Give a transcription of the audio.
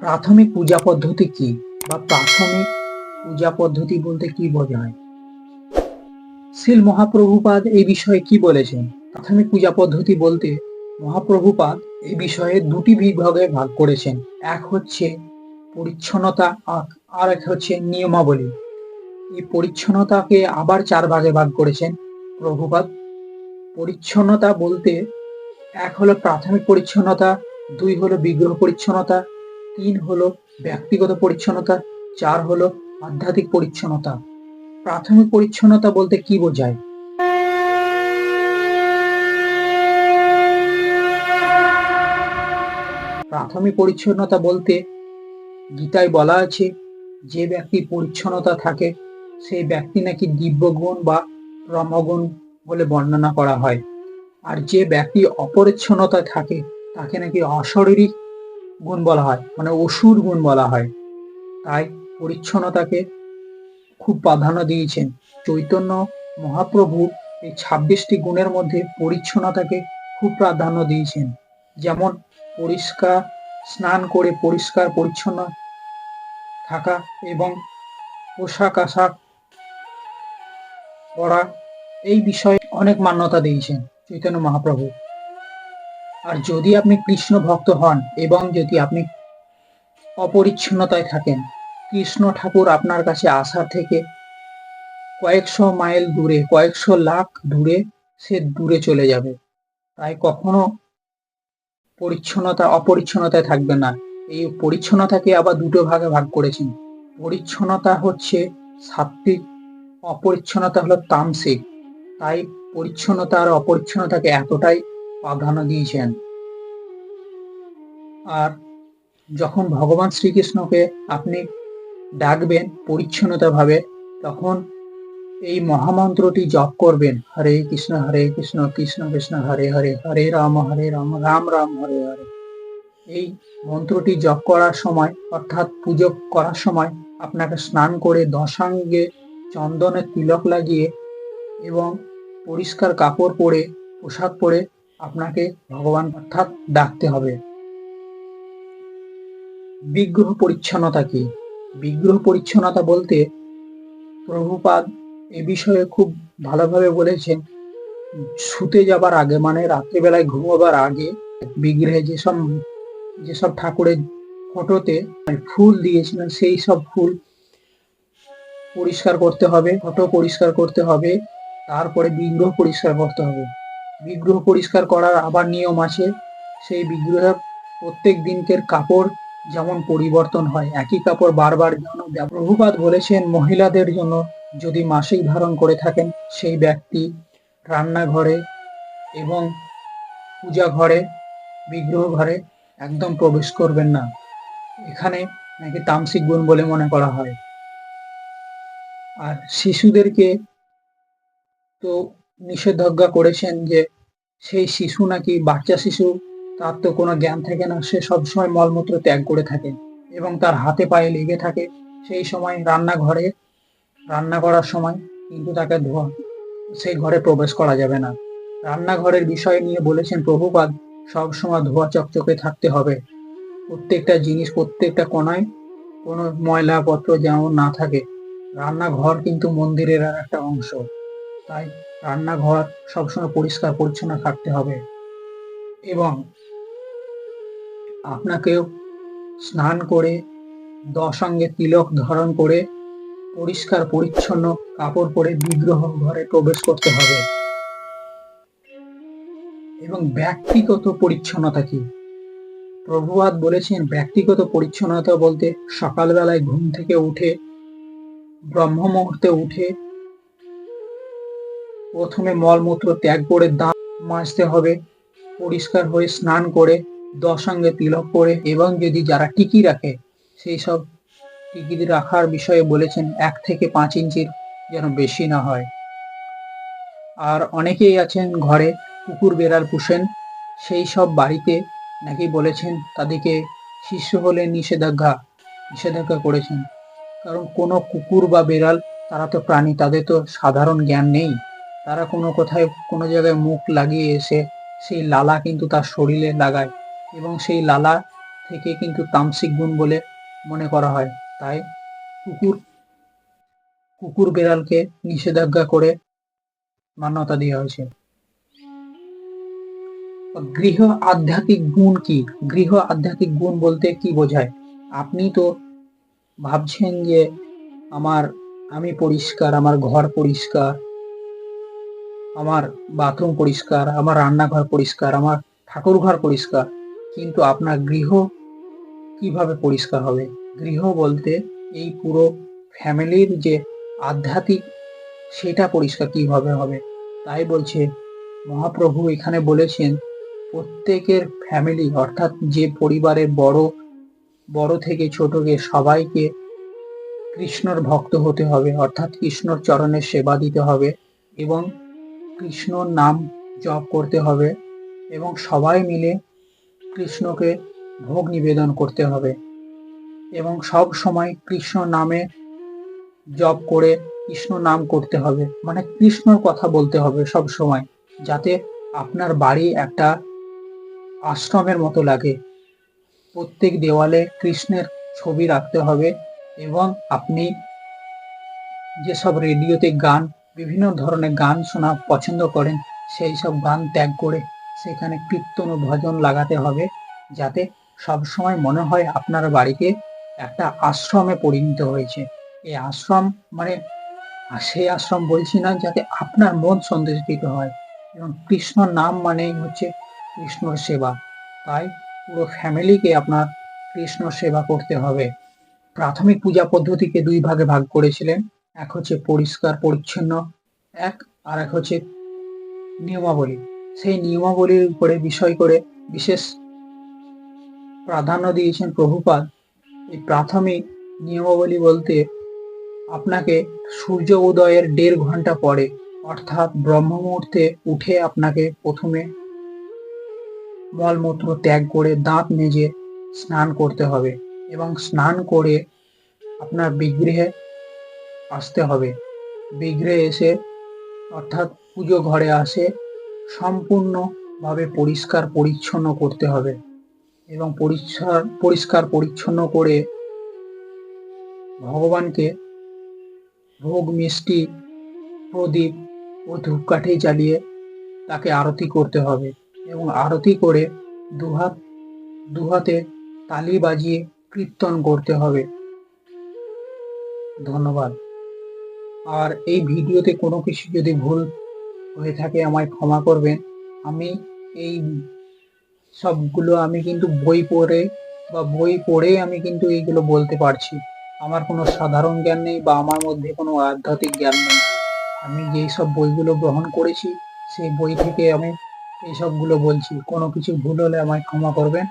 প্রাথমিক পূজা পদ্ধতি কি বা প্রাথমিক পূজা পদ্ধতি বলতে কি বোঝায়? শিল মহাপ্রভুপাদ এই বিষয়ে কি বলেছেন? প্রাথমিক পূজা পদ্ধতি বলতে মহাপ্রভুপাদ এই বিষয়ে দুটি বিভাগে ভাগ করেছেন। এক হচ্ছে পরিচ্ছন্নতা, আর- এক হচ্ছে নিয়মাবলী। এই পরিচ্ছন্নতাকে আবার চার ভাগে ভাগ করেছেন প্রভুপাদ। পরিচ্ছন্নতা বলতে এক হলো প্রাথমিক পরিচ্ছন্নতা, দুই হলো বিগ্রহ পরিচ্ছন্নতা তিন হলো ব্যক্তিগত পরিচ্ছন্নতা, চার হলো আধ্যাত্মিক পরিচ্ছন্নতা। প্রাথমিক পরিচ্ছন্নতা বলতে কি বোঝায়? প্রাথমিক পরিচ্ছন্নতা বলতে গীতায় বলা আছে, যে ব্যক্তি পরিচ্ছন্নতা থাকে সেই ব্যক্তি নাকি দিব্যগুণ বা রমগুণ বলে বর্ণনা করা হয়। আর যে ব্যক্তি অপরিচ্ছন্নতা থাকে, তাকে নাকি অশারীরিক গুণ বলা হয় মানে অসুর গুণ বলা হয়। তাই পরিচ্ছন্নতাকে খুব প্রাধান্য দিয়েছেন। চৈতন্য মহাপ্রভু এই ছাব্বিশটি গুণের মধ্যে পরিচ্ছন্নতাকে খুব প্রাধান্য দিয়েছেন। যেমন পরিষ্কার স্নান করে পরিষ্কার পরিচ্ছন্ন থাকা এবং পোশাক আশাক পরা, এই বিষয়ে অনেক মান্যতা দিয়েছেন চৈতন্য মহাপ্রভু। আর যদি আপনি কৃষ্ণ ভক্ত হন এবং যদি আপনি অপরিচ্ছন্নতায় থাকেন, কৃষ্ণ ঠাকুর আপনার কাছে আসা থেকে কয়েকশো মাইল দূরে, কয়েকশো লাখ দূরে সে দূরে চলে যাবে। তাই কখনো পরিচ্ছন্নতা, অপরিচ্ছন্নতায় থাকবে না। এই পরিচ্ছন্নতাকে আবার দুটো ভাগে ভাগ করেছেন। পরিচ্ছন্নতা হচ্ছে সাত্বিক অপরিচ্ছন্নতা হলো তামসিক। তাই পরিচ্ছন্নতা আর অপরিচ্ছন্নতাকে এতটাই প্রাধান্য দিয়েছেন। আর যখন ভগবান শ্রীকৃষ্ণকে আপনি ডাকবেন পরিচ্ছন্নতা ভাবে তখন এই মহামন্ত্রটি জপ করবেন। হরে কৃষ্ণ হরে কৃষ্ণ কৃষ্ণ কৃষ্ণ, হরে হরে হরে রাম হরে রাম রাম রাম, হরে হরে। এই মন্ত্রটি জপ করার সময়, অর্থাৎ পুজো করার সময়, আপনাকে স্নান করে দশাঙ্গে চন্দনের তিলক লাগিয়ে এবং পরিষ্কার কাপড় পরে, পোশাক পরে আপনাকে ভগবান অর্থাৎ ডাকতে হবে। বিগ্রহ পরিচ্ছন্নতা কি? বিগ্রহ পরিচ্ছন্নতা বলতে প্রভুপাদ এ বিষয়ে খুব ভালোভাবে বলেছেন, শুতে যাবার আগে মানে রাত্রিবেলায় ঘুমোবার আগে বিগ্রহে যেসব যেসব ঠাকুরের ফটোতে ফুল দিয়েছিলেন, সেই সব ফুল পরিষ্কার করতে হবে, ফটো পরিষ্কার করতে হবে, তারপরে বিগ্রহ পরিষ্কার করতে হবে। বিগ্রহ পরিষ্কার করার আবার নিয়ম আছে। সেই বিগ্রহের প্রত্যেক দিনকের কাপড় যেমন পরিবর্তন হয়, একই কাপড় বারবার যেন প্রভুপাদ বলেছেন, মহিলাদের জন্য যদি মাসিক ধারণ করে থাকেন, সেই ব্যক্তি রান্নাঘরে এবং পূজা ঘরে, বিগ্রহ ঘরে একদম প্রবেশ করবেন না। এখানে নাকি তামসিক গুণ বলে মনে করা হয়। আর শিশুদেরকে তো নিষেধাজ্ঞা করেছেন যে সেই শিশু নাকি বাচ্চা শিশু, তার তো কোনো জ্ঞান থাকে না, সে সবসময় মলমূত্র ত্যাগ করে থাকে এবং তার হাতে পায়ে লেগে থাকে। সেই সময় রান্নাঘরে, রান্না করার সময় কিন্তু তাকে ধোয়া, সেই ঘরে প্রবেশ করা যাবে না। রান্নাঘরের বিষয় নিয়ে বলেছেন প্রভুপাদ, সবসময় ধোয়া চকচকে থাকতে হবে। প্রত্যেকটা জিনিস, প্রত্যেকটা কোনায় কোনো ময়লাপত্র যেমন না থাকে। রান্নাঘর কিন্তু মন্দিরের একটা অংশ। তাই রান্নাঘর সবসময় পরিষ্কার, পরিচ্ছন্ন থাকতে হবে। এবং আপনাকেও স্নান করে, দশাঙ্গে তিলক ধারণ করে, পরিষ্কার, পরিচ্ছন্ন কাপড় পরে বিগ্রহ ঘরে প্রবেশ করতে হবে। এবং ব্যক্তিগত পরিচ্ছন্নতা কি? প্রভুবাদ বলেছেন, ব্যক্তিগত পরিচ্ছন্নতা বলতে সকালবেলায় ঘুম থেকে উঠে ব্রহ্ম মুহূর্তে উঠে প্রথমে মলমূত্র ত্যাগ করে দাঁত মাজতে হবে, পরিষ্কার হয়ে স্নান করে দশাঙ্গে তিলক করে, এবং যদি যারা টিকি রাখে, সেই সব টিকি রাখার বিষয়ে বলেছেন এক থেকে পাঁচ ইঞ্চির যেন বেশি না হয়। আর অনেকেই আছেন ঘরে কুকুর বেড়াল পুষেন সেই সব বাড়িতে নাকি বলেছেন তাদেরকে শিশু হলে নিষেধাজ্ঞা নিষেধাজ্ঞা করেছেন। কারণ কোনো কুকুর বা বেড়াল, তারা তো প্রাণী, তাদের তো সাধারণ জ্ঞান নেই। তারা কোনো কোথায় কোনো জায়গায় মুখ লাগিয়ে এসে সেই লালা কিন্তু তার শরীরে লাগায় এবং সেই লালা থেকে কিন্তু তামসিক গুণ বলে মনে করা হয়। তাই কুকুর কুকুর বেড়ালকে নিষেধাজ্ঞা করে মান্যতা দেওয়া হয়েছে। গৃহ আধ্যাত্মিক গুণ কি? গৃহ আধ্যাত্মিক গুণ বলতে কি বোঝায়? আপনি তো ভাবছেন যে আমার, আমি পরিষ্কার, আমার ঘর পরিষ্কার আমার বাথরুম পরিষ্কার, আমার রান্নাঘর পরিষ্কার, আমার ঠাকুর ঘর পরিষ্কার। কিন্তু আপনার গৃহ কীভাবে পরিষ্কার হবে? গৃহ বলতে এই পুরো ফ্যামিলির যে আধ্যাত্মিক, সেটা পরিষ্কার কীভাবে হবে? তাই বলছে, মহাপ্রভু এখানে বলেছেন, প্রত্যেকের ফ্যামিলি, অর্থাৎ যে পরিবারের বড় বড় থেকে ছোটকে সবাইকে কৃষ্ণর ভক্ত হতে হবে, অর্থাৎ কৃষ্ণর চরণের সেবা দিতে হবে এবং কৃষ্ণর নাম জপ করতে হবে এবং সবাই মিলে কৃষ্ণকে ভোগ নিবেদন করতে হবে। এবং সব সময় কৃষ্ণ নামে জপ করে কৃষ্ণ নাম করতে হবে। মানে কৃষ্ণর কথা বলতে হবে সব সময়, যাতে আপনার বাড়ি একটা আশ্রমের মতো লাগে। প্রত্যেক দেওয়ালে কৃষ্ণের ছবি রাখতে হবে এবং আপনি যেসব রেডিওতে গান বিভিন্ন ধরনের গান শোনা পছন্দ করেন, সেই সব গান ত্যাগ করে সেখানে কীর্তন ও ভজন লাগাতে হবে যাতে সব সময় মনে হয় আপনার বাড়িতে একটা আশ্রমে পরিণত হয়েছে। এই আশ্রম মানে সেই আশ্রম বলছি না যাতে আপনার মন সন্তুষ্টিত হয় এবং কৃষ্ণ নাম মানেই হচ্ছে কৃষ্ণর সেবা। তাই পুরো ফ্যামিলিকে আপনার কৃষ্ণ সেবা করতে হবে। প্রাথমিক পূজা পদ্ধতিকে দুই ভাগে ভাগ করেছিলেন। এক হচ্ছে পরিষ্কার, পরিচ্ছন্ন, এক, আর এক হচ্ছে নিয়মাবলী। সেই নিয়মাবলীর উপরে বিষয় করে বিশেষ প্রাধান্য দিয়েছেন প্রভুপাদ। এই প্রাথমিক নিয়মাবলী বলতে আপনাকে সূর্য উদয়ের দেড় ঘণ্টা পরে, অর্থাৎ ব্রহ্ম মুহূর্তে উঠে আপনাকে প্রথমে মলমূত্র ত্যাগ করে দাঁত মেজে স্নান করতে হবে এবং স্নান করে আপনার বিগ্রহে আসতে হবে। বিগ্রহে এসে অর্থাৎ পুজো ঘরে আসে সম্পূর্ণভাবে পরিষ্কার পরিচ্ছন্ন করতে হবে এবং পরিষ্কার পরিষ্কার পরিচ্ছন্ন করে ভগবানকে ভোগ, মিষ্টি, প্রদীপ ও ধূপকাঠি জ্বালিয়ে তাকে আরতি করতে হবে এবং আরতি করে দুহাত, দুহাতে তালি বাজিয়ে কীর্তন করতে হবে। ধন্যবাদ। আর এই ভিডিওতে কোনো কিছু যদি ভুল হয়ে থাকে, আমায় ক্ষমা করবেন। আমি এই সবগুলো আমি কিন্তু বই পড়ে বা বই পড়ে আমি কিন্তু এইগুলো বলতে পারছি। আমার কোনো সাধারণ জ্ঞান নেই বা আমার মধ্যে কোনো আধ্যাত্মিক জ্ঞান নেই। আমি যেই সব বইগুলো গ্রহণ করেছি, সেই বই থেকে আমি এই সবগুলো বলছি। কোনো কিছু ভুল হলে আমায় ক্ষমা করবেন।